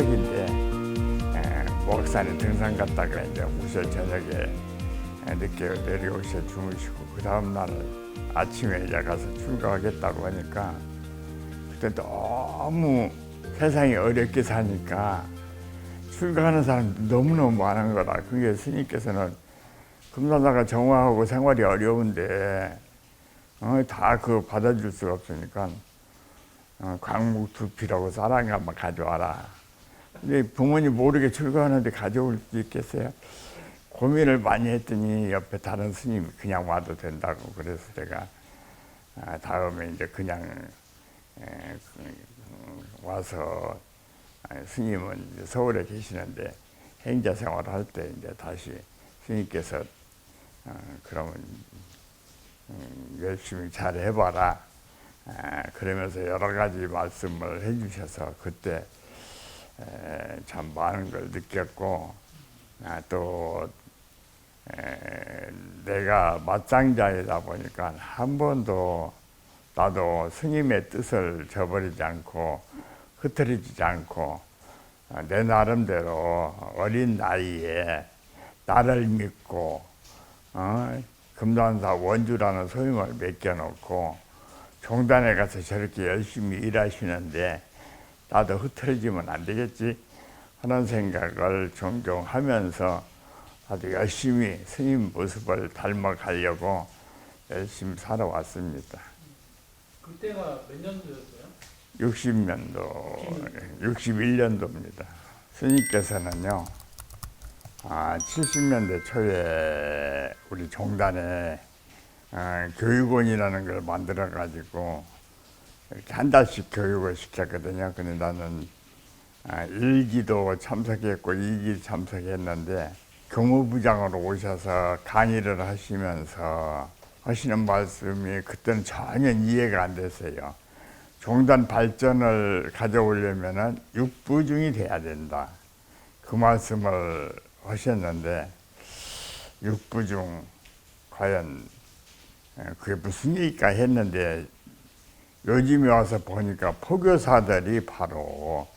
에, 목산에 등산 갔다가 이제 우서 저녁에 에, 늦게 내려오셔 주무시고 그 다음 날 아침에 이제 가서 출가하겠다고 하니까 그때 너무 세상이 어렵게 사니까 출가하는 사람 너무너무 많은 거라 그게 스님께서는 금산사가 정화하고 생활이 어려운데 어, 다 그 받아줄 수가 없으니까 어, 광목 두피라고 사랑이 한번 가져와라. 부모님 모르게 출가하는데 가져올 수 있겠어요? 고민을 많이 했더니 옆에 다른 스님이 그냥 와도 된다고 그래서 제가 아, 다음에 이제 그냥 에, 그, 음, 와서 아, 스님은 서울에 계시는데 행자 생활할 때 이제 다시 스님께서 어, 그러면 음, 열심히 잘 해봐라. 아, 그러면서 여러 가지 말씀을 해주셔서 그때 에, 참 많은 걸 느꼈고 아, 또 에, 내가 맞장자이다 보니까 한 번도 나도 스님의 뜻을 저버리지 않고 흐트러지지 않고 아, 내 나름대로 어린 나이에 나를 믿고 어, 금단사 원주라는 소임을 맡겨놓고 종단에 가서 저렇게 열심히 일하시는데 나도 흐트러지면 안 되겠지 하는 생각을 종종 하면서 아주 열심히 스님 모습을 닮아가려고 열심히 살아왔습니다. 그때가 몇 년도였어요? 60년도, 61년도입니다. 스님께서는요, 아, 70년대 초에 우리 종단에 아, 교육원이라는 걸 만들어가지고 이렇게 한 달씩 교육을 시켰거든요. 근데 나는 아, 1기도 참석했고 2기 참석했는데 교무부장으로 오셔서 강의를 하시면서 하시는 말씀이 그때는 전혀 이해가 안 됐어요. 종단 발전을 가져오려면은 육부중이 돼야 된다. 그 말씀을 하셨는데 육부중 과연 에, 그게 무슨 얘기일까 했는데 요즘에 와서 보니까 포교사들이 바로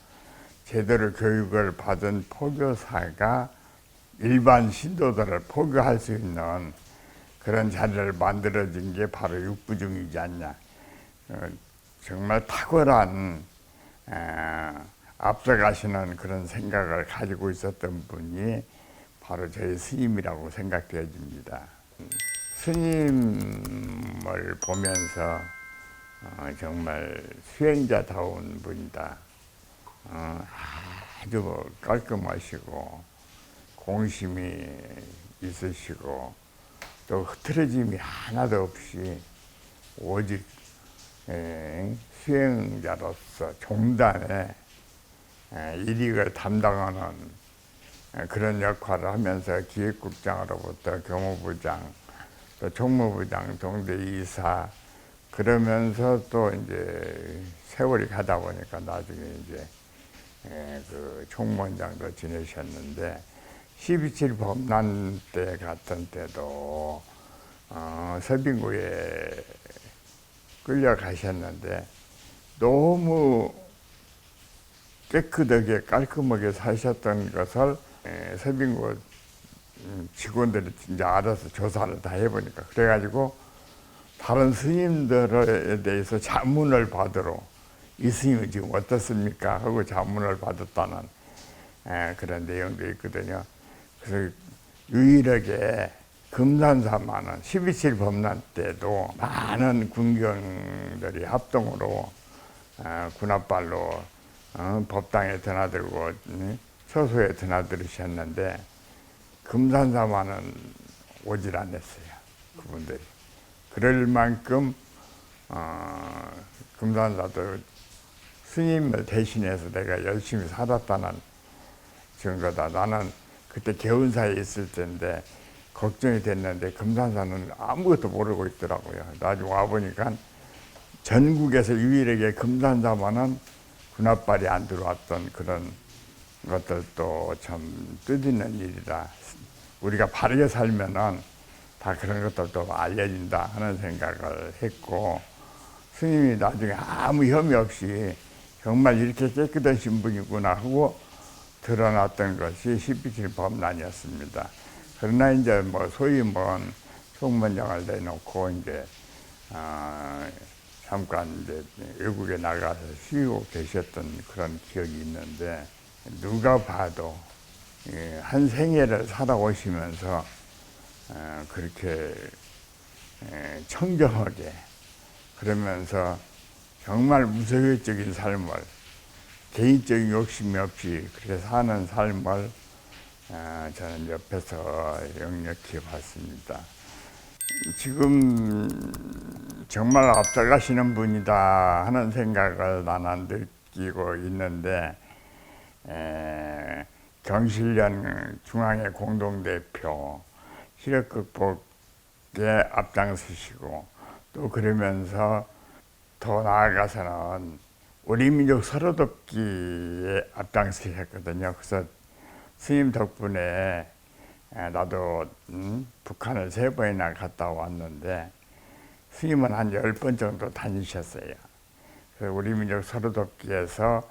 제대로 교육을 받은 포교사가 일반 신도들을 포교할 수 있는 그런 자리를 만들어진 게 바로 육부중이지 않냐. 어, 정말 탁월한 에, 앞서가시는 그런 생각을 가지고 있었던 분이 바로 저희 스님이라고 생각되어집니다. 스님을 보면서 어, 정말 수행자다운 분이다. 어, 아주 깔끔하시고 공심이 있으시고 또 흐트러짐이 하나도 없이 오직 에, 수행자로서 종단에 에, 일익을 담당하는 에, 그런 역할을 하면서 기획국장으로부터 교무부장, 또 총무부장, 동대이사 그러면서 또 이제 세월이 가다 보니까 나중에 이제 에, 그 총무원장도 지내셨는데 12.7 범난 때 갔던 때도 어, 서빙구에 끌려가셨는데 너무 깨끗하게 깔끔하게 사셨던 것을 에, 서빙구 음, 직원들이 이제 알아서 조사를 다 해보니까 그래가지고 다른 스님들에 대해서 자문을 받으러 이 스님이 지금 어떻습니까 하고 자문을 받았다는 에, 그런 내용도 있거든요. 그래서 유일하게 금산사만은 12.7 범난 때도 많은 군경들이 합동으로 어, 군합발로 어, 법당에 드나들고 음, 처소에 드나들으셨는데 금산사만은 오질 않았어요. 그분들이. 그럴 만큼 어, 금산사도 스님을 대신해서 내가 열심히 살았다는 증거다. 나는 그때 개운사에 있을 때인데 걱정이 됐는데 금산사는 아무것도 모르고 있더라고요. 나중에 와보니까 전국에서 유일하게 금산사만은 군합발이 안 들어왔던 그런 것들도 참 뜻있는 일이다. 우리가 바르게 살면은 다 그런 것들도 알려진다 하는 생각을 했고 스님이 나중에 아무 혐의 없이 정말 이렇게 깨끗하신 분이구나 하고 드러났던 것이 시비칠 법난이었습니다. 그러나 이제 뭐 소위 뭐 총무장을 내놓고 이제 아, 잠깐 이제 외국에 나가서 쉬고 계셨던 그런 기억이 있는데 누가 봐도 예, 한 생애를 살아오시면서 어, 그렇게 에, 청정하게 그러면서 정말 무소유적인 삶을 개인적인 욕심이 없이 그렇게 사는 삶을 어, 저는 옆에서 역력히 봤습니다. 지금 정말 앞서가시는 분이다 하는 생각을 나는 느끼고 있는데 에, 경실련 중앙회 공동대표 시력 극복에 앞장서시고 또 그러면서 더 나아가서는 우리 민족 서로 돕기에 앞장서셨거든요. 그래서 스님 덕분에 에, 나도 음, 북한을 세 번이나 갔다 왔는데 스님은 한 열 번 정도 다니셨어요. 그래서 우리 민족 서로 돕기에서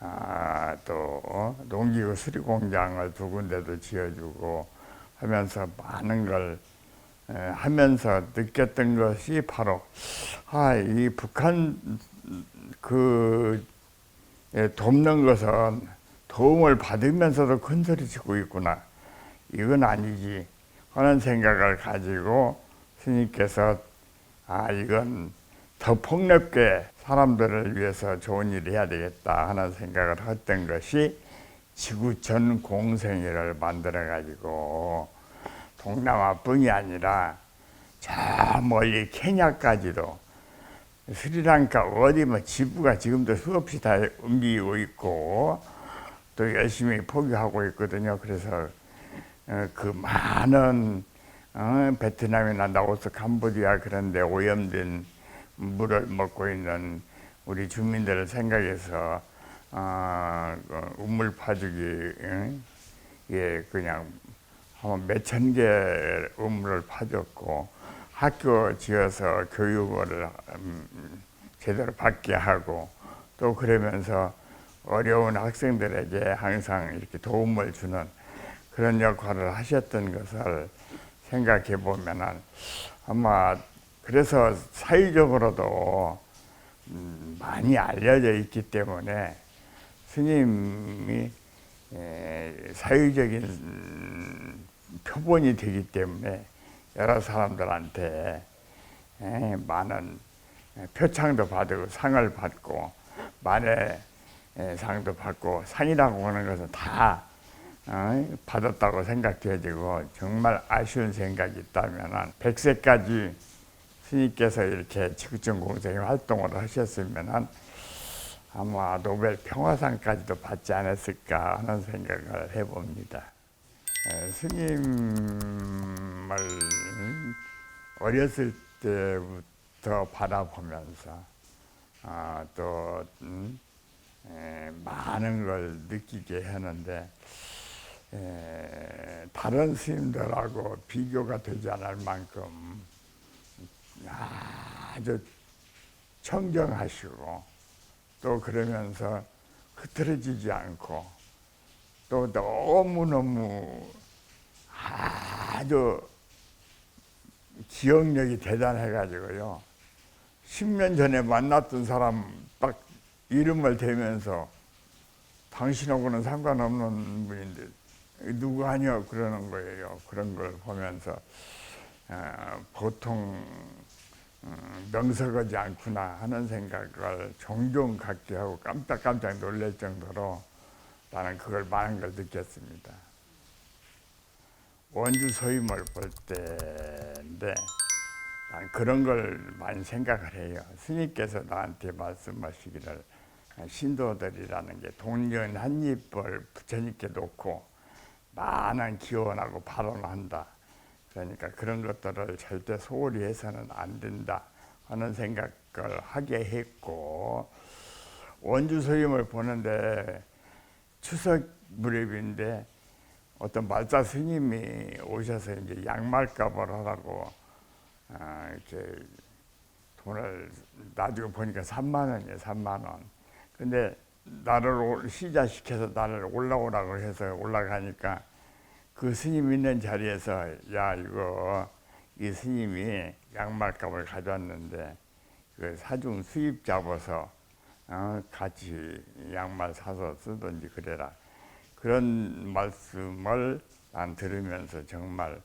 아, 또 어? 농기구 수리 공장을 두 군데도 지어주고 하면서 많은 걸 에, 하면서 느꼈던 것이 바로 아, 이 북한 그 예, 돕는 것은 도움을 받으면서도 큰 소리 치고 있구나. 이건 아니지 하는 생각을 가지고 스님께서 아 이건 더 폭넓게 사람들을 위해서 좋은 일을 해야 되겠다 하는 생각을 했던 것이 지구촌 공생회를 만들어 가지고 동남아뿐이 아니라 저 멀리 케냐까지도 스리랑카 어디 뭐 지부가 지금도 수없이 다 옮기고 있고 또 열심히 포기하고 있거든요. 그래서 어, 그 많은 어, 베트남이나 라오스, 캄보디아 그런 데 오염된 물을 먹고 있는 우리 주민들을 생각해서 어, 그 우물 파주기 응? 예 그냥 한 몇천 개 우물을 파줬고 학교 지어서 교육을 음, 제대로 받게 하고 또 그러면서 어려운 학생들에게 항상 이렇게 도움을 주는 그런 역할을 하셨던 것을 생각해 보면은 아마 그래서 사회적으로도 음, 많이 알려져 있기 때문에 스님이 에, 사회적인 음, 표본이 되기 때문에 여러 사람들한테 에, 많은 표창도 받고 상을 받고 에, 상도 받고 상이라고 하는 것은 다 어, 받았다고 생각되어지고 정말 아쉬운 생각이 있다면 100세까지 스님께서 이렇게 지구촌 공생의 활동을 하셨으면 아마 노벨 평화상까지도 받지 않았을까 하는 생각을 해봅니다. 에, 스님을 어렸을 때부터 바라보면서 아, 또 음, 에, 많은 걸 느끼게 하는데 에, 다른 스님들하고 비교가 되지 않을 만큼 아주 청정하시고 또 그러면서 흐트러지지 않고 또 너무너무 아주 기억력이 대단해가지고요. 10년 전에 만났던 사람 딱 이름을 대면서 당신하고는 상관없는 분인데 누구 아니야 그러는 거예요. 그런 걸 보면서 어, 보통 음, 명석하지 않구나 하는 생각을 종종 갖게 하고 깜짝깜짝 놀랄 정도로 나는 그걸 많은 걸 느꼈습니다. 원주 소임을 볼 때인데 난 그런 걸 많이 생각을 해요. 스님께서 나한테 말씀하시기를 신도들이라는 게 동년 한 입을 부처님께 놓고 많은 기원하고 발언한다. 그러니까 그런 것들을 절대 소홀히 해서는 안 된다 하는 생각을 하게 했고 원주 소임을 보는데 추석 무렵인데 어떤 말자 스님이 오셔서 이제 양말값을 하라고 아, 이렇게 돈을 나중에 보니까 3만 원이에요, 3만 원. 근데 나를 올- 시자시켜서 나를 올라오라고 해서 올라가니까 그 스님 있는 자리에서 야 이거 이 스님이 양말값을 가져왔는데 그 사중 수입 잡아서 어, 같이 양말 사서 쓰든지 그래라. 그런 말씀을 난 들으면서 정말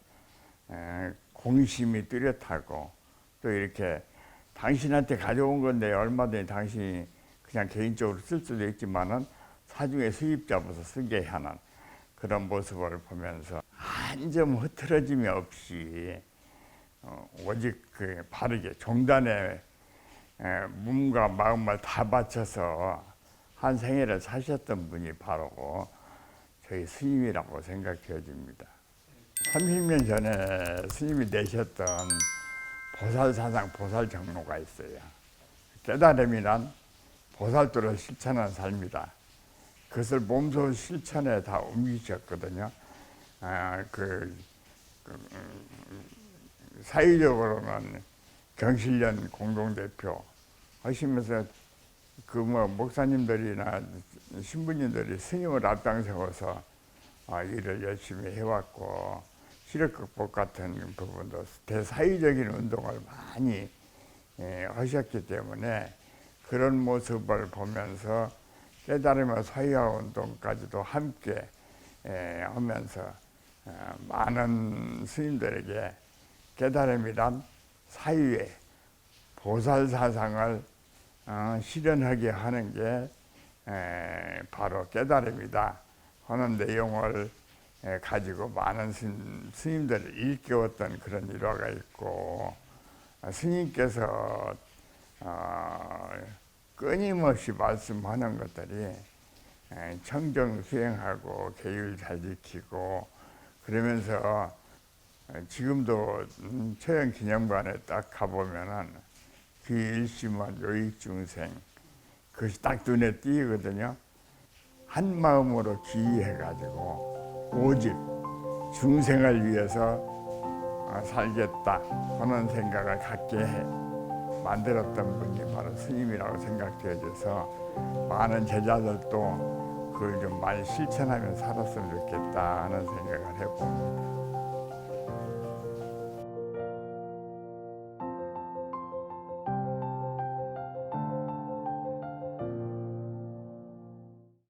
에, 공심이 뚜렷하고 또 이렇게 당신한테 가져온 건데 얼마든지 당신이 그냥 개인적으로 쓸 수도 있지만은 사중에 수입 잡아서 쓰게 하는 그런 모습을 보면서 한 점 흐트러짐이 없이 어, 오직 그 바르게 종단에 에, 몸과 마음을 다 바쳐서 한 생애를 사셨던 분이 바로 저희 스님이라고 생각되어집니다. 30년 전에 스님이 내셨던 보살사상 보살정로가 있어요. 깨달음이란 보살도를 실천하는 삶이다. 그것을 몸소 실천에 다 옮기셨거든요. 아, 그, 그, 음, 사회적으로는 경실련 공동대표 하시면서 그 뭐 목사님들이나 신부님들이 스님을 앞장서서 아, 일을 열심히 해왔고 시력 극복 같은 부분도 대사회적인 운동을 많이 예, 하셨기 때문에 그런 모습을 보면서 깨달음의 사회화 운동까지도 함께 예, 하면서 어, 많은 스님들에게 깨달음이란 사유의 보살 사상을 어, 실현하게 하는 게 에, 바로 깨달음이다 하는 내용을 에, 가지고 많은 스님, 스님 들을 일깨웠던 그런 일화가 있고 어, 스님께서 어, 끊임없이 말씀하는 것들이 에, 청정 수행하고 계율 잘 지키고 그러면서 어, 지금도 음, 처형 기념관에 딱 가보면은 그 일심한 요익 중생 그것이 딱 눈에 띄거든요. 한 마음으로 귀의해가지고 오직 중생을 위해서 어, 살겠다 하는 생각을 갖게 해 만들었던 분이 바로 스님이라고 생각되어져서 많은 제자들도 그걸 좀 많이 실천하며 살았으면 좋겠다 하는 생각을 해봅니다.